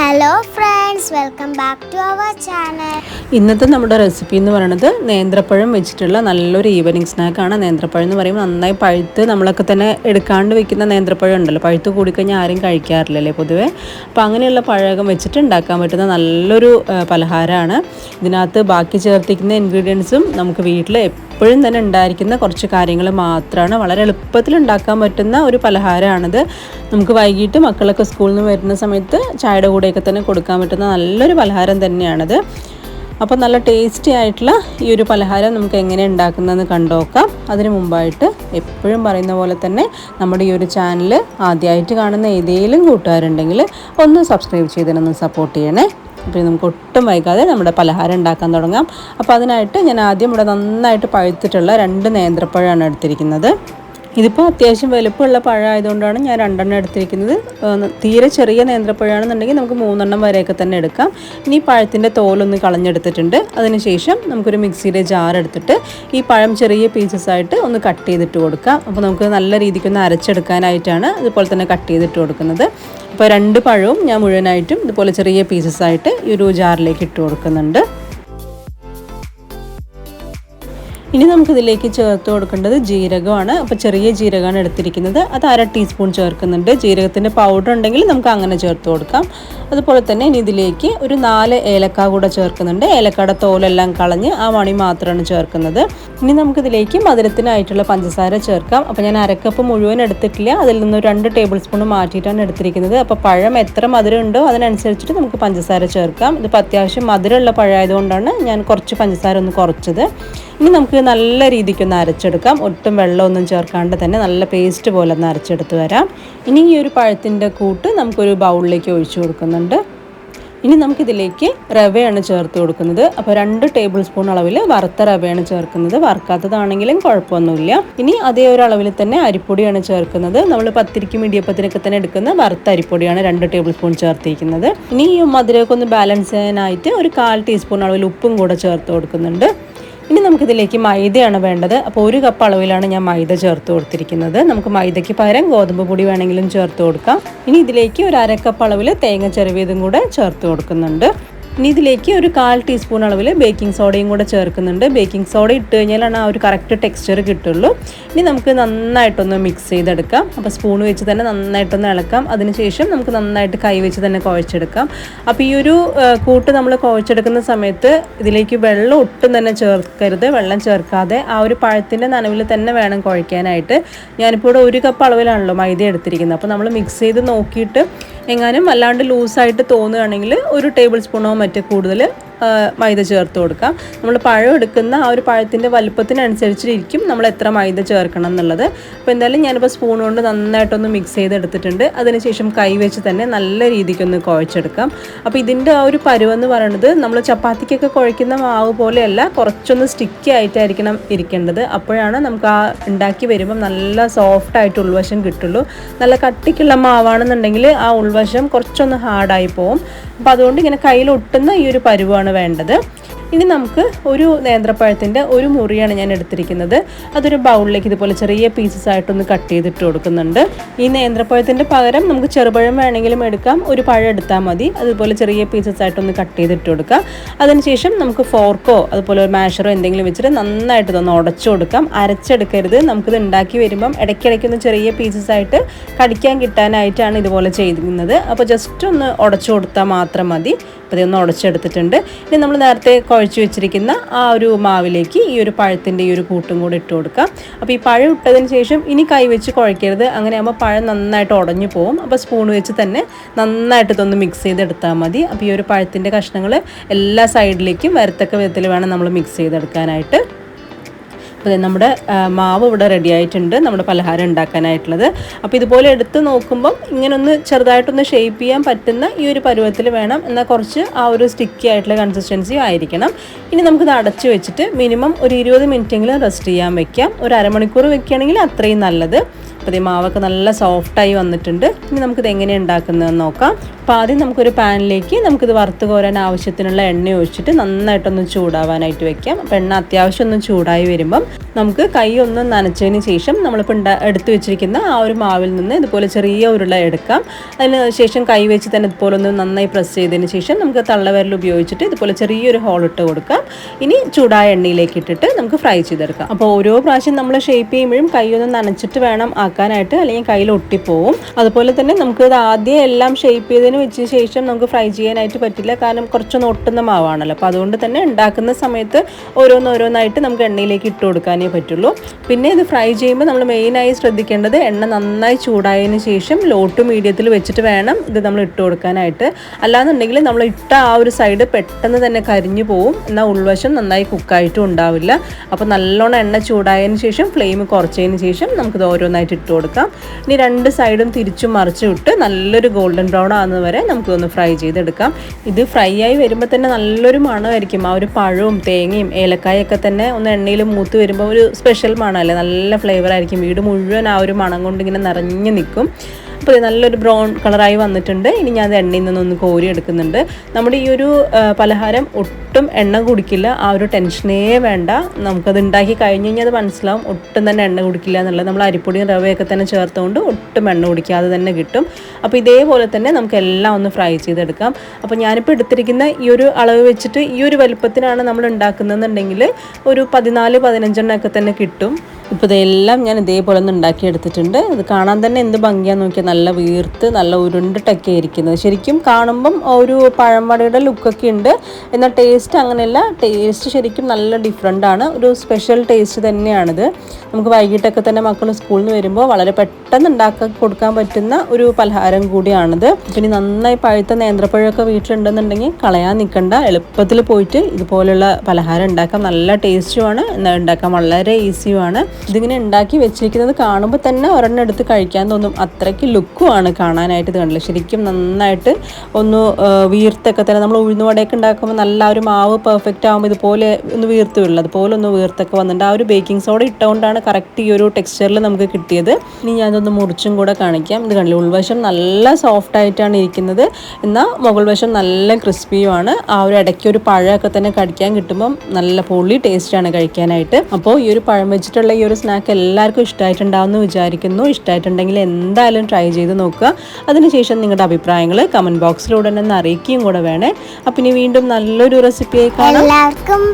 Hello friends welcome back to our channel ഇന്നത്തെ നമ്മുടെ recipe എന്ന് പറയുന്നത് നേന്ത്രപ്പഴം വെച്ചിട്ടുള്ള നല്ലൊരു ഈവനിങ് സ്നാക്കാണ് നേന്ത്രപ്പഴം എന്ന് പറയുമ്പോൾ നന്നായി പഴുത്ത് നമ്മളൊക്കെ തന്നെ എടുക്കാണ്ട് വെക്കുന്ന നേന്ത്രപ്പഴം ഉണ്ടല്ലോ. പഴുത്ത് കൂടിക്കഴിഞ്ഞാൽ ആരും കഴിക്കാറില്ലല്ലേ പൊതുവേ. അപ്പോൾ അങ്ങനെയുള്ള പഴകം വെച്ചിട്ട് ഉണ്ടാക്കാൻ പറ്റുന്ന നല്ലൊരു പലഹാരമാണ്. ഇതിനകത്ത് ബാക്കി ചേർത്തിക്കുന്ന ഇൻഗ്രീഡിയൻസും നമുക്ക് വീട്ടിൽ എപ്പോഴും തന്നെ ഉണ്ടായിരിക്കുന്ന കുറച്ച് കാര്യങ്ങൾ മാത്രമാണ്. വളരെ എളുപ്പത്തിൽ ഉണ്ടാക്കാൻ പറ്റുന്ന ഒരു പലഹാരമാണിത്. നമുക്ക് വൈകിട്ട് മക്കളൊക്കെ സ്കൂളിൽ നിന്ന് വരുന്ന സമയത്ത് ചായയുടെ കൂടെയൊക്കെ തന്നെ കൊടുക്കാൻ പറ്റുന്ന നല്ലൊരു പലഹാരം തന്നെയാണിത്. അപ്പോൾ നല്ല ടേസ്റ്റി ആയിട്ടുള്ള ഈ ഒരു പലഹാരം നമുക്ക് എങ്ങനെ ഉണ്ടാക്കുന്നതെന്ന് കണ്ടോക്കാം അതിന് മുമ്പായിട്ട് എപ്പോഴും പറയുന്ന പോലെ തന്നെ നമ്മുടെ ഈ ഒരു ചാനൽ ആദ്യമായിട്ട് കാണുന്ന ഏതെങ്കിലും കൂട്ടുകാരുണ്ടെങ്കിൽ ഒന്ന് സബ്സ്ക്രൈബ് ചെയ്തതിനൊന്ന് സപ്പോർട്ട് ചെയ്യണേ. അപ്പോൾ നമുക്ക് ഒട്ടും വൈകാതെ നമ്മുടെ പലഹാരം ഉണ്ടാക്കാൻ തുടങ്ങാം. അപ്പോൾ അതിനായിട്ട് ഞാൻ ആദ്യം ഇവിടെ നന്നായിട്ട് പഴുത്തിട്ടുള്ള രണ്ട് നേന്ത്രപ്പഴമാണ് എടുത്തിരിക്കുന്നത്. ഇതിപ്പോൾ അത്യാവശ്യം വലുപ്പമുള്ള പഴമായതുകൊണ്ടാണ് ഞാൻ രണ്ടെണ്ണം എടുത്തിരിക്കുന്നത്. തീരെ ചെറിയ നേന്ത്രപ്പഴമാണെന്നുണ്ടെങ്കിൽ നമുക്ക് മൂന്നെണ്ണം വരെയൊക്കെ തന്നെ എടുക്കാം. ഇനി പഴത്തിന്റെ തോലൊന്ന് കളഞ്ഞെടുത്തിട്ടുണ്ട്. അതിനുശേഷം നമുക്കൊരു മിക്സിയുടെ ജാർ എടുത്തിട്ട് ഈ പഴം ചെറിയ പീസസ് ആയിട്ട് ഒന്ന് കട്ട് ചെയ്തിട്ട് കൊടുക്കാം. അപ്പോൾ നമുക്ക് നല്ല രീതിക്കൊന്ന് അരച്ചെടുക്കാനായിട്ടാണ് ഇതുപോലെ തന്നെ കട്ട് ചെയ്തിട്ട് കൊടുക്കുന്നത്. അപ്പോൾ രണ്ട് പഴവും ഞാൻ മുഴുവനായിട്ടും ഇതുപോലെ ചെറിയ പീസസ് ആയിട്ട് ഈ ഒരു ജാറിലേക്ക് ഇട്ട് കൊടുക്കുന്നുണ്ട്. ഇനി നമുക്കിതിലേക്ക് ചേർത്ത് കൊടുക്കേണ്ടത് ജീരകമാണ്. അപ്പോൾ ചെറിയ ജീരകമാണ് എടുത്തിരിക്കുന്നത്. അത് അര ടീസ്പൂൺ ചേർക്കുന്നുണ്ട്. ജീരകത്തിന്റെ പൗഡർ ഉണ്ടെങ്കിൽ നമുക്ക് അങ്ങനെ ചേർത്ത് കൊടുക്കാം. അതുപോലെ തന്നെ ഇനി ഇതിലേക്ക് ഒരു നാല് ഏലക്ക കൂടെ ചേർക്കുന്നുണ്ട്. ഏലക്കയുടെ തോലെല്ലാം കളഞ്ഞ് ആ മണി മാത്രമാണ് ചേർക്കുന്നത്. ഇനി നമുക്കിതിലേക്ക് മധുരത്തിനായിട്ടുള്ള പഞ്ചസാര ചേർക്കാം. അപ്പോൾ ഞാൻ അരക്കപ്പ് മുഴുവൻ എടുത്തിട്ടില്ല. അതിൽ നിന്ന് രണ്ട് ടേബിൾ സ്പൂൺ മാറ്റിയിട്ടാണ് എടുത്തിരിക്കുന്നത്. അപ്പോൾ പഴം എത്ര മധുരം ഉണ്ടോ അതിനനുസരിച്ചിട്ട് നമുക്ക് പഞ്ചസാര ചേർക്കാം. ഇതിപ്പോൾ അത്യാവശ്യം മധുരമുള്ള പഴമായതുകൊണ്ടാണ് ഞാൻ കുറച്ച് പഞ്ചസാര ഒന്ന് കുറച്ചത്. ഇനി നമുക്ക് നല്ല രീതിക്കൊന്ന് അരച്ചെടുക്കാം. ഒട്ടും വെള്ളമൊന്നും ചേർക്കാണ്ട് തന്നെ നല്ല പേസ്റ്റ് പോലെ ഒന്ന് അരച്ചെടുത്ത് വരാം. ഇനി ഈ ഒരു പഴത്തിന്റെ കൂട്ട് നമുക്കൊരു ബൗളിലേക്ക് ഒഴിച്ചു കൊടുക്കുന്നുണ്ട്. ഇനി നമുക്കിതിലേക്ക് റവയാണ് ചേർത്ത് കൊടുക്കുന്നത്. അപ്പോൾ രണ്ട് ടേബിൾ സ്പൂൺ അളവിൽ വറുത്ത റവയാണ് ചേർക്കുന്നത്. വറുക്കാത്തതാണെങ്കിലും കുഴപ്പമൊന്നുമില്ല. ഇനി അതേ ഒരു അളവിൽ തന്നെ അരിപ്പൊടിയാണ് ചേർക്കുന്നത്. നമ്മൾ പത്തിരിക്കും ഇടിയപ്പത്തിനൊക്കെ തന്നെ എടുക്കുന്ന വറുത്ത അരിപ്പൊടിയാണ് രണ്ട് ടേബിൾ സ്പൂൺ ചേർത്തിരിക്കുന്നത്. ഇനി ഈ മധുരമൊക്കെ ഒന്ന് ബാലൻസ് ചെയ്യാനായിട്ട് ഒരു കാൽ ടീസ്പൂൺ അളവിൽ ഉപ്പും കൂടെ ചേർത്ത് കൊടുക്കുന്നുണ്ട്. ഇനി നമുക്കിതിലേക്ക് മൈദയാണ് വേണ്ടത്. അപ്പോൾ ഒരു കപ്പ് അളവിലാണ് ഞാൻ മൈദ ചേർത്ത് കൊടുത്തിരിക്കുന്നത്. നമുക്ക് മൈദയ്ക്ക് പകരം ഗോതമ്പ് പൊടി വേണമെങ്കിലും ചേർത്ത് കൊടുക്കാം. ഇനി ഇതിലേക്ക് ഒരു അര കപ്പ് അളവിൽ തേങ്ങ ചെറുവിയതും കൂടെ ചേർത്ത് കൊടുക്കുന്നുണ്ട്. ഇനി ഇതിലേക്ക് ഒരു കാൽ ടീസ്പൂൺ അളവിൽ ബേക്കിംഗ് സോഡയും കൂടെ ചേർക്കുന്നുണ്ട്. ബേക്കിംഗ് സോഡ ഇട്ട് കഴിഞ്ഞാലാണ് ആ ഒരു കറക്റ്റ് ടെക്സ്ചർ കിട്ടുള്ളൂ. ഇനി നമുക്ക് നന്നായിട്ടൊന്ന് മിക്സ് ചെയ്തെടുക്കാം. അപ്പോൾ സ്പൂൺ വെച്ച് തന്നെ നന്നായിട്ടൊന്ന് ഇളക്കാം. അതിനുശേഷം നമുക്ക് നന്നായിട്ട് കൈ വെച്ച് തന്നെ കുഴച്ചെടുക്കാം. അപ്പോൾ ഈ ഒരു കൂട്ട് നമ്മൾ കുഴച്ചെടുക്കുന്ന സമയത്ത് ഇതിലേക്ക് വെള്ളം ഒട്ടും തന്നെ ചേർക്കരുത്. വെള്ളം ചേർക്കാതെ ആ ഒരു പഴത്തിന്റെ നനവിൽ തന്നെ വേണം കുഴയ്ക്കാനായിട്ട്. ഞാനിപ്പോൾ ഇവിടെ ഒരു കപ്പ് അളവിലാണല്ലോ മൈദ എടുത്തിരിക്കുന്നത്. അപ്പോൾ നമ്മൾ മിക്സ് ചെയ്ത് നോക്കിയിട്ട് എങ്ങാനും വല്ലാണ്ട് ലൂസായിട്ട് തോന്നുകയാണെങ്കിൽ ഒരു ടേബിൾ സ്പൂണോ മറ്റേ കൂടുതൽ മൈദ ചേർത്ത് കൊടുക്കാം. നമ്മൾ പഴം എടുക്കുന്ന ആ ഒരു പഴത്തിന്റെ വലുപ്പത്തിനനുസരിച്ചിരിക്കും നമ്മൾ എത്ര മൈദ ചേർക്കണം എന്നുള്ളത്. അപ്പോൾ എന്തായാലും ഞാനിപ്പോൾ സ്പൂൺ കൊണ്ട് നന്നായിട്ടൊന്ന് മിക്സ് ചെയ്തെടുത്തിട്ടുണ്ട്. അതിനുശേഷം കൈ വെച്ച് തന്നെ നല്ല രീതിക്കൊന്ന് കുഴച്ചെടുക്കാം. അപ്പോൾ ഇതിന്റെ ആ ഒരു പരുവെന്ന് പറയുന്നത് നമ്മൾ ചപ്പാത്തിക്കൊക്കെ കുഴയ്ക്കുന്ന മാവ് പോലെയല്ല കുറച്ചൊന്ന് സ്റ്റിക്കി ആയിട്ടായിരിക്കണം ഇരിക്കേണ്ടത്. അപ്പോഴാണ് നമുക്ക് ആ ഉണ്ടാക്കി വരുമ്പം നല്ല സോഫ്റ്റ് ആയിട്ട് ഉൾവശം കിട്ടുള്ളൂ. നല്ല കട്ടിക്കുള്ള മാവാണെന്നുണ്ടെങ്കിൽ ആ ഉൾവശം കുറച്ചൊന്ന് ഹാർഡായി പോവും. അപ്പോൾ അതുകൊണ്ട് ഇങ്ങനെ കയ്യിൽ ഒട്ടുന്ന ഈ ഒരു പരുവാണ് വേണ്ടത്. ഇനി നമുക്ക് ഒരു നേന്ത്രപ്പഴത്തിന്റെ ഒരു മുറിയാണ് ഞാൻ എടുത്തിരിക്കുന്നത്. അതൊരു ബൗളിലേക്ക് ഇതുപോലെ ചെറിയ പീസസ് ആയിട്ടൊന്ന് കട്ട് ചെയ്തിട്ട് കൊടുക്കുന്നുണ്ട്. ഈ നേന്ത്രപ്പഴത്തിന്റെ പകരം നമുക്ക് ചെറുപഴം വേണമെങ്കിലും എടുക്കാം. ഒരു പഴം എടുത്താൽ മതി. അതുപോലെ ചെറിയ പീസസ് ആയിട്ടൊന്ന് കട്ട് ചെയ്തിട്ട് കൊടുക്കാം അതിനുശേഷം നമുക്ക് ഫോർക്കോ അതുപോലെ ഒരു മാഷറോ എന്തെങ്കിലും വെച്ചിട്ട് നന്നായിട്ട് ഇതൊന്ന് ഉടച്ചു കൊടുക്കാം. അരച്ചെടുക്കരുത്. നമുക്കിത് ഉണ്ടാക്കി വരുമ്പം ഇടയ്ക്കിടയ്ക്ക് ഒന്ന് ചെറിയ പീസസ് ആയിട്ട് കടിക്കാൻ കിട്ടാനായിട്ടാണ് ഇതുപോലെ ചെയ്യുന്നത്. അപ്പോൾ ജസ്റ്റ് ഒന്ന് ഉടച്ചു കൊടുത്താൽ മാത്രം മതി. അപ്പോൾ ഒന്ന് ഉടച്ചെടുത്തിട്ടുണ്ട്. ഇനി നമ്മൾ നേരത്തെ കുഴച്ച് വെച്ചിരിക്കുന്ന ആ ഒരു മാവിലേക്ക് ഈ ഒരു പഴത്തിന്റെ ഈ ഒരു കൂട്ടും കൂടി ഇട്ട് കൊടുക്കാം. അപ്പോൾ ഈ പഴം ഇട്ടതിന് ശേഷം ഇനി കൈ വെച്ച് കുഴക്കരുത്. അങ്ങനെ ആകുമ്പോൾ പഴം നന്നായിട്ട് ഉടഞ്ഞു പോകും. അപ്പോൾ സ്പൂൺ വെച്ച് തന്നെ നന്നായിട്ട് ഇതൊന്ന് മിക്സ് ചെയ്തെടുത്താൽ മതി. അപ്പോൾ ഈ ഒരു പഴത്തിന്റെ കഷ്ണങ്ങൾ എല്ലാ സൈഡിലേക്കും വരത്തക്ക വിധത്തിൽ വേണം നമ്മൾ മിക്സ് ചെയ്തെടുക്കാനായിട്ട്. അപ്പോൾ നമ്മുടെ മാവ് ഇവിടെ റെഡി ആയിട്ടുണ്ട്. നമ്മുടെ പലഹാരം ഉണ്ടാക്കാനായിട്ടുള്ളത്. അപ്പോൾ ഇതുപോലെ എടുത്ത് നോക്കുമ്പം ഇങ്ങനെ ഒന്ന് ചെറുതായിട്ടൊന്ന് ഷേപ്പ് ചെയ്യാൻ പറ്റുന്ന ഈ ഒരു പരുവത്തിൽ വേണം. എന്നാൽ കുറച്ച് ആ ഒരു സ്റ്റിക്കി ആയിട്ടുള്ള കൺസിസ്റ്റൻസി ആയിരിക്കണം. ഇനി നമുക്കിത് അടച്ചു വെച്ചിട്ട് മിനിമം ഒരു ഇരുപത് മിനിറ്റെങ്കിലും റെസ്റ്റ് ചെയ്യാൻ വെക്കാം. ഒരു അരമണിക്കൂർ വെക്കുകയാണെങ്കിൽ അത്രയും നല്ലത്. അപ്പോൾ ഈ മാവൊക്കെ നല്ല സോഫ്റ്റായി വന്നിട്ടുണ്ട്. ഇനി നമുക്കിത് എങ്ങനെ ഉണ്ടാക്കുന്നതെന്ന് നോക്കാം. അപ്പോൾ ആദ്യം നമുക്കൊരു പാനിലേക്ക് നമുക്കിത് വറുത്ത് കോരാൻ ആവശ്യത്തിനുള്ള എണ്ണ ഒഴിച്ചിട്ട് നന്നായിട്ടൊന്ന് ചൂടാവാനായിട്ട് വെക്കാം. അപ്പോൾ എണ്ണ അത്യാവശ്യം ഒന്ന് ചൂടായി വരുമ്പം നമുക്ക് കൈ ഒന്ന് നനച്ചതിന് ശേഷം നമ്മളിപ്പോൾ ഉണ്ടാ എടുത്തു വെച്ചിരിക്കുന്ന ആ ഒരു മാവിൽ നിന്ന് ഇതുപോലെ ചെറിയ ഉരുള എടുക്കാം. അതിന് ശേഷം കൈ വെച്ച് തന്നെ ഇതുപോലെ ഒന്ന് നന്നായി പ്രസ് ചെയ്തതിന് ശേഷം നമുക്ക് തള്ളവരൽ ഉപയോഗിച്ചിട്ട് ഇതുപോലെ ചെറിയൊരു ഹോൾ ഇട്ട് കൊടുക്കാം. ഇനി ചൂടായ എണ്ണയിലേക്ക് ഇട്ടിട്ട് നമുക്ക് ഫ്രൈ ചെയ്തെടുക്കാം. അപ്പോൾ ഓരോ പ്രാവശ്യം നമ്മൾ ഷേപ്പ് ചെയ്യുമ്പോഴും കൈ ഒന്ന് നനച്ചിട്ട് വേണം ആക്കാനായിട്ട് അല്ലെങ്കിൽ കയ്യിൽ ഒട്ടിപ്പോവും. അതുപോലെ തന്നെ നമുക്ക് ഇത് ആദ്യം എല്ലാം ഷേപ്പ് ചെയ്തതിന് വെച്ച ശേഷം നമുക്ക് ഫ്രൈ ചെയ്യാനായിട്ട് പറ്റില്ല. കാരണം കുറച്ചൊന്ന് ഒട്ടുന്ന മാവാണല്ലോ. അപ്പോൾ അതുകൊണ്ട് തന്നെ ഉണ്ടാക്കുന്ന സമയത്ത് ഓരോന്നോരോന്നായിട്ട് നമുക്ക് എണ്ണയിലേക്ക് ഇട്ട് കൊടുക്കാനേ പറ്റുള്ളൂ. പിന്നെ ഇത് ഫ്രൈ ചെയ്യുമ്പോൾ നമ്മൾ മെയിനായി ശ്രദ്ധിക്കേണ്ടത് എണ്ണ നന്നായി ചൂടായതിനു ശേഷം ലോട്ട് മീഡിയത്തിൽ വെച്ചിട്ട് വേണം ഇത് നമ്മൾ ഇട്ട് കൊടുക്കാനായിട്ട്. അല്ലാന്നുണ്ടെങ്കിൽ നമ്മൾ ഇട്ട ആ ഒരു സൈഡ് പെട്ടെന്ന് തന്നെ കരിഞ്ഞു പോവും. എന്നാൽ ഉൾവശം നന്നായി കുക്കായിട്ടും ഉണ്ടാവില്ല. അപ്പോൾ നല്ലോണം എണ്ണ ചൂടായതിനു ശേഷം ഫ്ലെയിം കുറച്ചതിന് ശേഷം നമുക്കിത് ഓരോന്നായിട്ട് ഇട്ട് കൊടുക്കാം. ഇനി രണ്ട് സൈഡും തിരിച്ചും മറിച്ചു ഇട്ട് നല്ലൊരു ഗോൾഡൻ ബ്രൗൺ ആകുന്നത് വരെ നമുക്കൊന്ന് ഫ്രൈ ചെയ്തെടുക്കാം. ഇത് ഫ്രൈ ആയി വരുമ്പോൾ തന്നെ നല്ലൊരു മണമായിരിക്കും. ആ ഒരു പഴവും തേങ്ങയും ഏലക്കായൊക്കെ തന്നെ ഒന്ന് എണ്ണയിൽ മൂത്ത് വരുമ്പോൾ ഒരു സ്പെഷ്യൽ മണമല്ലേ? നല്ല ഫ്ലേവർ ആയിരിക്കും. വീട് മുഴുവൻ ആ ഒരു മണം കൊണ്ട് ഇങ്ങനെ നിറഞ്ഞു നിൽക്കും. അപ്പോൾ നല്ലൊരു ബ്രൗൺ കളറായി വന്നിട്ടുണ്ട്. ഇനി ഞാൻ അത് എണ്ണയിൽ നിന്നൊന്ന് കോരി എടുക്കുന്നുണ്ട്. നമ്മുടെ ഈ ഒരു പലഹാരം ഒട്ടും എണ്ണ കുടിക്കില്ല. ആ ഒരു ടെൻഷനേ വേണ്ട. നമുക്കത് ഉണ്ടാക്കി കഴിഞ്ഞ് കഴിഞ്ഞാൽ അത് മനസ്സിലാവും. ഒട്ടും തന്നെ എണ്ണ കുടിക്കില്ല എന്നുള്ളത്. നമ്മൾ അരിപ്പൊടിയും റവയൊക്കെ തന്നെ ചേർത്തുകൊണ്ട് ഒട്ടും എണ്ണ കുടിക്കാതെ തന്നെ കിട്ടും. അപ്പോൾ ഇതേപോലെ തന്നെ നമുക്ക് എല്ലാം ഒന്ന് ഫ്രൈ ചെയ്തെടുക്കാം. അപ്പോൾ ഞാനിപ്പോൾ എടുത്തിരിക്കുന്ന ഈ ഒരു അളവ് വെച്ചിട്ട് ഈ ഒരു വലുപ്പത്തിനാണ് നമ്മൾ ഉണ്ടാക്കുന്നതെന്നുണ്ടെങ്കിൽ ഒരു പതിനാല് പതിനഞ്ചെണ്ണം ഒക്കെ തന്നെ കിട്ടും. ഇപ്പോൾ ഇതെല്ലാം ഞാൻ ഇതേപോലെ ഒന്ന് ഉണ്ടാക്കിയെടുത്തിട്ടുണ്ട്. ഇത് കാണാൻ തന്നെ എന്ത് ഭംഗിയാന്ന് നോക്കിയാൽ നല്ല വീർത്ത് നല്ല ഉരുണ്ടിട്ടൊക്കെ ഇരിക്കുന്നത്. ശരിക്കും കാണുമ്പം ഒരു പഴംവടയുടെ ലുക്കൊക്കെ ഉണ്ട്. എന്നാൽ ടേസ്റ്റ് അങ്ങനെയല്ല. ടേസ്റ്റ് ശരിക്കും നല്ല ഡിഫറെന്റ് ആണ്. ഒരു സ്പെഷ്യൽ ടേസ്റ്റ് തന്നെയാണിത്. നമുക്ക് വൈകിട്ടൊക്കെ തന്നെ മക്കൾ സ്കൂളിൽ നിന്ന് വരുമ്പോൾ വളരെ പെട്ടെന്ന് ഉണ്ടാക്കി കൊടുക്കാൻ പറ്റുന്ന ഒരു പലഹാരം കൂടിയാണിത്. പിന്നെ നന്നായി പഴുത്ത നേന്ത്രപ്പഴമൊക്കെ വീട്ടിലുണ്ടെന്നുണ്ടെങ്കിൽ കളയാൻ നിൽക്കണ്ട. എളുപ്പത്തിൽ പോയിട്ട് ഇതുപോലുള്ള പലഹാരം ഉണ്ടാക്കാം. നല്ല ടേസ്റ്റുമാണ് എന്നാൽ ഉണ്ടാക്കാൻ വളരെ ഈസിയുമാണ് ഇതിങ്ങനെ ഉണ്ടാക്കി വെച്ചിരിക്കുന്നത് കാണുമ്പോൾ തന്നെ ഒരെണ്ണം എടുത്ത് കഴിക്കാൻ തോന്നും. അത്രയ്ക്ക് ലുക്കുമാണ് കാണാനായിട്ട് ഇത് കണ്ടില്ല? ശരിക്കും നന്നായിട്ട് ഒന്ന് വീർത്തൊക്കെ തന്നെ നമ്മൾ ഉഴുന്നുവടയൊക്കെ ഉണ്ടാക്കുമ്പോൾ നല്ല ഒരു മാവ് പെർഫെക്റ്റ് ആകുമ്പോൾ ഇതുപോലെ ഒന്ന് വീർത്ത് വീഴില്ല അതുപോലെ ഒന്ന് വീർത്തൊക്കെ വന്നിട്ടുണ്ട്. ആ ഒരു ബേക്കിംഗ് സോഡ ഇട്ടുകൊണ്ടാണ് കറക്റ്റ് ഈ ഒരു ടെക്സ്ചറിൽ നമുക്ക് കിട്ടിയത്. ഇനി ഞാനതൊന്ന് മുറിച്ചും കൂടെ കാണിക്കാം. ഇത് കണ്ടില്ല? ഉൾവശം നല്ല സോഫ്റ്റ് ആയിട്ടാണ് ഇരിക്കുന്നത്. എന്നാൽ മുകൾ വശം നല്ല ക്രിസ്പിയുമാണ് ആ ഒരു ഇടയ്ക്ക് ഒരു പഴമൊക്കെ തന്നെ കടിക്കാൻ കിട്ടുമ്പം നല്ല പൊള്ളി ടേസ്റ്റാണ് കഴിക്കാനായിട്ട്. അപ്പോൾ ഈ ഒരു പഴം വെച്ചിട്ടുള്ള ഈ ഒരു സ്നാക്ക് എല്ലാവർക്കും ഇഷ്ടമായിട്ടുണ്ടാവുമെന്ന് വിചാരിക്കുന്നു. ഇഷ്ടമായിട്ടുണ്ടെങ്കിൽ എന്തായാലും ട്രൈ ചെയ്ത് നോക്കുക. അതിനുശേഷം നിങ്ങളുടെ അഭിപ്രായങ്ങൾ കമന്റ് ബോക്സിലൂടെ തന്നെ അറിയിക്കുകയും കൂടെ വേണേ. അപ്പം ഇനി വീണ്ടും നല്ലൊരു റെസിപ്പിയായി കാണാം. എല്ലാവർക്കും